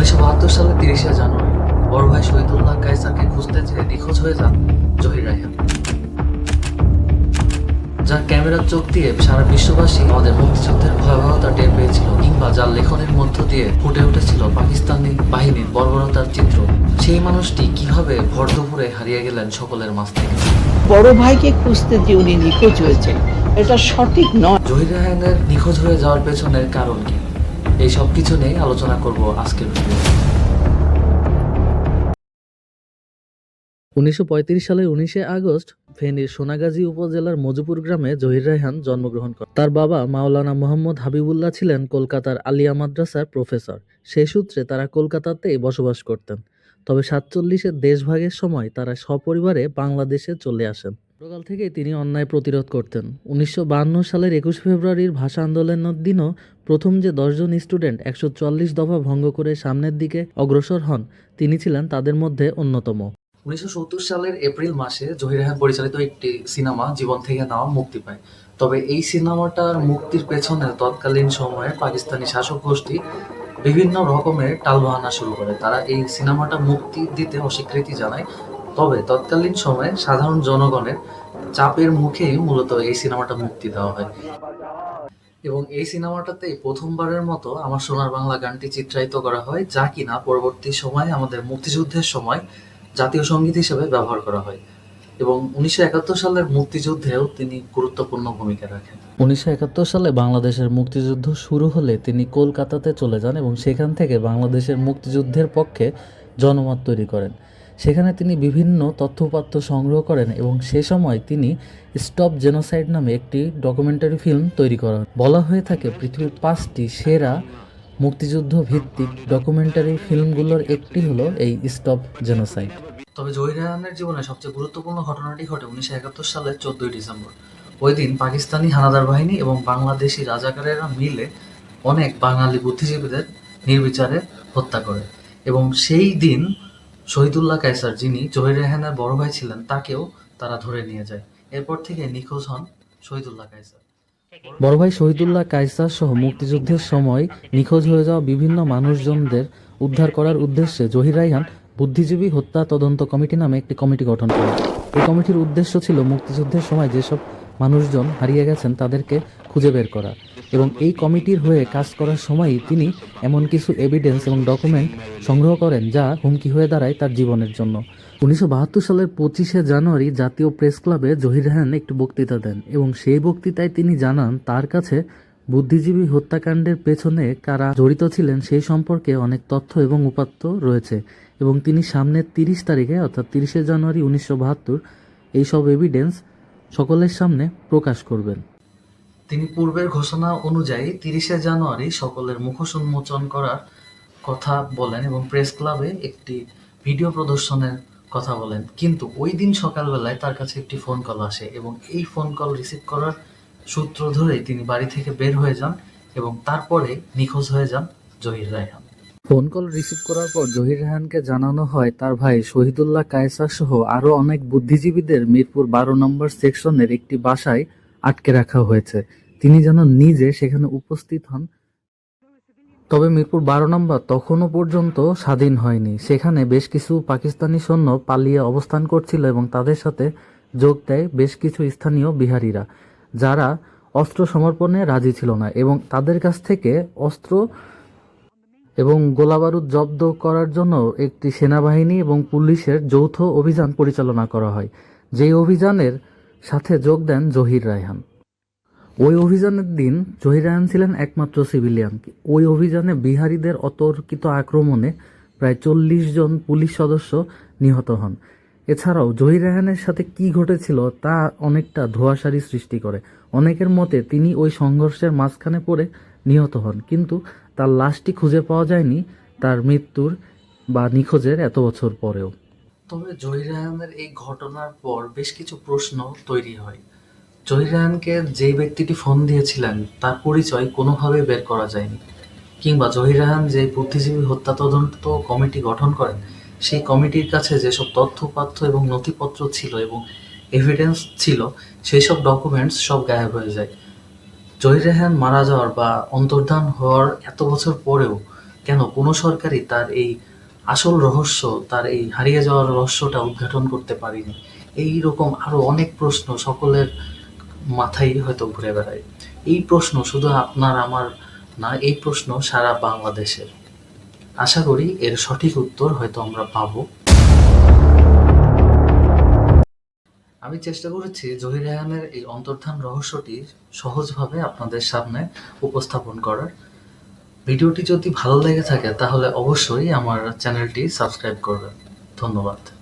উনিশশো বাহাত্তর সালে তিরিশে জানুয়ারি বড় ভাই শহীদুল্লাহ কায়সারকে খুঁজতে যেয়ে নিখোঁজ হয়ে যান জহির রায়হান। যার ক্যামেরার চোখ দিয়ে সারা বিশ্ববাসী আমাদের মুক্তিযুদ্ধের ভয়াবহতা টের পেয়েছিল কিংবা যার লেখনের মধ্য দিয়ে ফুটে উঠেছিল পাকিস্তানি বাহিনীর বর্বরতার চিত্র সেই মানুষটি কীভাবে ভর দুপুরে হারিয়ে গেলেন সকলের মাঝ থেকে। বড় ভাইকে খুঁজতে যে উনি নিখোঁজ হয়েছেন এটা সঠিক নয়। জহির রায়হানের নিখোঁজ হয়ে যাওয়ার পেছনের কারণ কি? এই সব কিছু নিয়ে আলোচনা করব আজকের ভিডিও উনিশশো সালের উনিশে আগস্ট, ফেনীর সোনাগাজী উপজেলার মজুপুর গ্রামে জহির রায়হান জন্মগ্রহণ করেন। তার বাবা মাওলানা মোহাম্মদ হাবিবুল্লাহ ছিলেন কলকাতার আলিয়া মাদ্রাসার প্রফেসর। সেই সূত্রে তারা কলকাতাতেই বসবাস করতেন। তবে সাতচল্লিশের দেশভাগের সময় তারা সপরিবারে বাংলাদেশে চলে আসেন। ছোটকাল থেকেই তিনি অন্যায় প্রতিরোধ করতেন। উনিশশো সালের একুশ ফেব্রুয়ারির ভাষা আন্দোলনের দিনও প্রথম যে দশজন স্টুডেন্ট একশো চুয়াল্লিশ দফা ভঙ্গ করে সামনের দিকে অগ্রসর হন, তিনি ছিলেন তাদের মধ্যে অন্যতম। উনিশশো সত্তর সালের এপ্রিল মাসে জহির রায়হান পরিচালিত একটি সিনেমা জীবন থেকে নেওয়া মুক্তি পায়। তবে এই সিনেমাটার মুক্তির পেছনে তৎকালীন সময়ে পাকিস্তানি শাসক গোষ্ঠী বিভিন্ন রকমের টালবাহানা শুরু করে। তারা এই সিনেমাটা মুক্তি দিতে অস্বীকৃতি জানায়। তবে তৎকালীন সময়ে সাধারণ জনগণের চাপের মুখেই মূলত এই সিনেমাটা মুক্তি দেওয়া হয়। এবং এই সিনেমাটাতে প্রথমবারের মতো আমার সোনার বাংলা গানটি চিত্রায়িত করা হয়, যা কিনা পরবর্তী সময়ে আমাদের মুক্তিযুদ্ধের সময় জাতীয় সংগীত হিসেবে ব্যবহার করা হয়। এবং উনিশশো একাত্তর সালের মুক্তিযুদ্ধেও তিনি গুরুত্বপূর্ণ ভূমিকা রাখেন। উনিশশো একাত্তর সালে বাংলাদেশের মুক্তিযুদ্ধ শুরু হলে তিনি কলকাতাতে চলে যান এবং সেখান থেকে বাংলাদেশের মুক্তিযুদ্ধের পক্ষে জনমত তৈরি করেন। সেখানে তিনি বিভিন্ন তথ্যপাত্র সংগ্রহ করেন এবং সে সময় তিনি স্টপ জেনোসাইড নামে একটি ডকুমেন্টারি ফিল্ম তৈরি করেন। বলা হয়ে থাকে পৃথিবীর পাঁচটি সেরা মুক্তিযুদ্ধ ভিত্তিক ডকুমেন্টারি ফিল্মগুলোর একটি হলো এই স্টপ জেনোসাইড। তবে জহির রায়হানের জীবনে সবচেয়ে গুরুত্বপূর্ণ ঘটনাটি ঘটে উনিশশো একাত্তর সালের চোদ্দই ডিসেম্বর। ওই দিন পাকিস্তানি হানাদার বাহিনী এবং বাংলাদেশি রাজাকারেরা মিলে অনেক বাঙালি বুদ্ধিজীবীদের নির্বিচারে হত্যা করে এবং সেই দিন শহীদুল্লাহ কায়সার যিনি জহির রায়হানের বড় ভাই ছিলেন, তাকেও তারা ধরে নিয়ে যায়। এরপর থেকে নিখোঁজ হন শহীদুল্লাহ কায়সার। বড় ভাই শহীদুল্লাহ কায়সার সহ মুক্তিযুদ্ধের সময় নিখোঁজ হয়ে যাওয়া বিভিন্ন মানুষজনদের উদ্ধার করার উদ্দেশ্যে জহির রায়হান বুদ্ধিজীবী হত্যা তদন্ত কমিটি নামে একটি কমিটি গঠন করে এই কমিটির উদ্দেশ্য ছিল মুক্তিযুদ্ধের সময় যেসব মানুষজন হারিয়ে গেছেন তাদেরকে খুঁজে বের করা। এবং এই কমিটির হয়ে কাজ করার সময়ই তিনি এমন কিছু এভিডেন্স এবং ডকুমেন্ট সংগ্রহ করেন যা হুমকি হয়ে দাঁড়ায় তার জীবনের জন্য। উনিশশো বাহাত্তর সালের পঁচিশে জানুয়ারি জাতীয় প্রেস ক্লাবে জহির রায়হান একটি বক্তৃতা দেন এবং সেই বক্তৃতায় তিনি জানান, তার কাছে বুদ্ধিজীবী হত্যাকাণ্ডের পেছনে কারা জড়িত ছিলেন সেই সম্পর্কে অনেক তথ্য এবং উপাত্ত রয়েছে এবং তিনি সামনের তিরিশ তারিখে, অর্থাৎ তিরিশে জানুয়ারি উনিশশো বাহাত্তর এইসব এভিডেন্স সকলের সামনে প্রকাশ করবেন। তিনি পূর্বের ঘোষণা অনুযায়ী তিরিশে জানুয়ারি সকলের মুখোশ উন্মোচন করার কথা বলেন এবং প্রেস ক্লাবে একটি ভিডিও প্রদর্শনের কথা বলেন। কিন্তু ওই দিন সকালবেলায় তার কাছে একটি ফোন কল আসে এবং এই ফোন কল রিসিভ করার সূত্র ধরেই তিনি বাড়ি থেকে বের হয়ে যান এবং তারপরে নিখোঁজ হয়ে যান Zahir Raihan. Phone call receive করার পর জহির রায়হানকে জানানো হয়, তার ভাই শহীদুল্লাহ কায়সার সহ আরও অনেক বুদ্ধিজীবীদের মিরপুর বারো নম্বর সেকশনের একটি বাসায় আটকে রাখা হয়েছে। তিনি যেন নিজে সেখানে উপস্থিত হন। তবে মিরপুর বারো নম্বর তখনও পর্যন্ত স্বাধীন হয়নি। সেখানে বেশ কিছু পাকিস্তানি সৈন্য পালিয়ে অবস্থান করছিল এবং তাদের সাথে যোগ দেয় বেশ কিছু স্থানীয় বিহারিরা, যারা অস্ত্র সমর্পণে রাজি ছিল না এবং তাদের কাছ থেকে অস্ত্র এবং গোলাবারুদ জব্দ করার জন্য একটি সেনাবাহিনী এবং পুলিশের যৌথ অভিযান পরিচালনা করা হয়। যেই অভিযানের সাথে যোগ দেন জহির রায়হান। ওই অভিযানের দিন জহির রায়হান ছিলেন একমাত্র সিভিলিয়ান। ওই অভিযানে বিহারীদের অতর্কিত আক্রমণে প্রায় চল্লিশ জন পুলিশ সদস্য নিহত হন। এছাড়াও জহির রায়হানের সাথে কি ঘটেছিল তা অনেকটা ধোঁয়াশারি সৃষ্টি করে। অনেকের মতে তিনি ওই সংঘর্ষের মাঝখানে পড়ে নিহত হন, কিন্তু তার লাশটি খুঁজে পাওয়া যায়নি তার মৃত্যুর বা নিখোঁজের এত বছর পরেও। তবে জহির রায়হানের এই ঘটনার পর বেশ কিছু প্রশ্ন তৈরি হয়। জহির রায়হানকে যেই ব্যক্তিটি ফোন দিয়েছিলেন, তার পরিচয় কোনোভাবে বের করা যায়নি। কিংবা জহির রায়হান যে বুদ্ধিজীবী হত্যা তদন্ত কমিটি গঠন করেন, সেই কমিটির কাছে যেসব তথ্যপাত্র এবং নথিপত্র ছিল এবং এভিডেন্স ছিল সেই সব ডকুমেন্টস সব গায়েব হয়ে যায়। জহির মারা যাওয়ার বা অন্তর্ধান হওয়ার এত বছর পরেও কেন কোনো সরকারই তার এই আসল রহস্য, তার এই হারিয়ে যাওয়ার রহস্যটা উদ্ঘাটন করতে পারেনি? এই রকম আরও অনেক প্রশ্ন সকলের মাথায় হয়তো ঘুরে বেড়ায়। এই প্রশ্ন শুধু আপনার, আমার না, এই প্রশ্ন সারা বাংলাদেশের। আশা করি এর সঠিক উত্তর হয়তো আমরা পাব। আমি চেষ্টা করেছি জহির রায়হানের এই অন্তর্ধান রহস্যটি সহজভাবে আপনাদের সামনে উপস্থাপন করার। ভিডিওটি যদি ভালো লেগে থাকে, তাহলে অবশ্যই আমার চ্যানেলটি সাবস্ক্রাইব করবেন। ধন্যবাদ।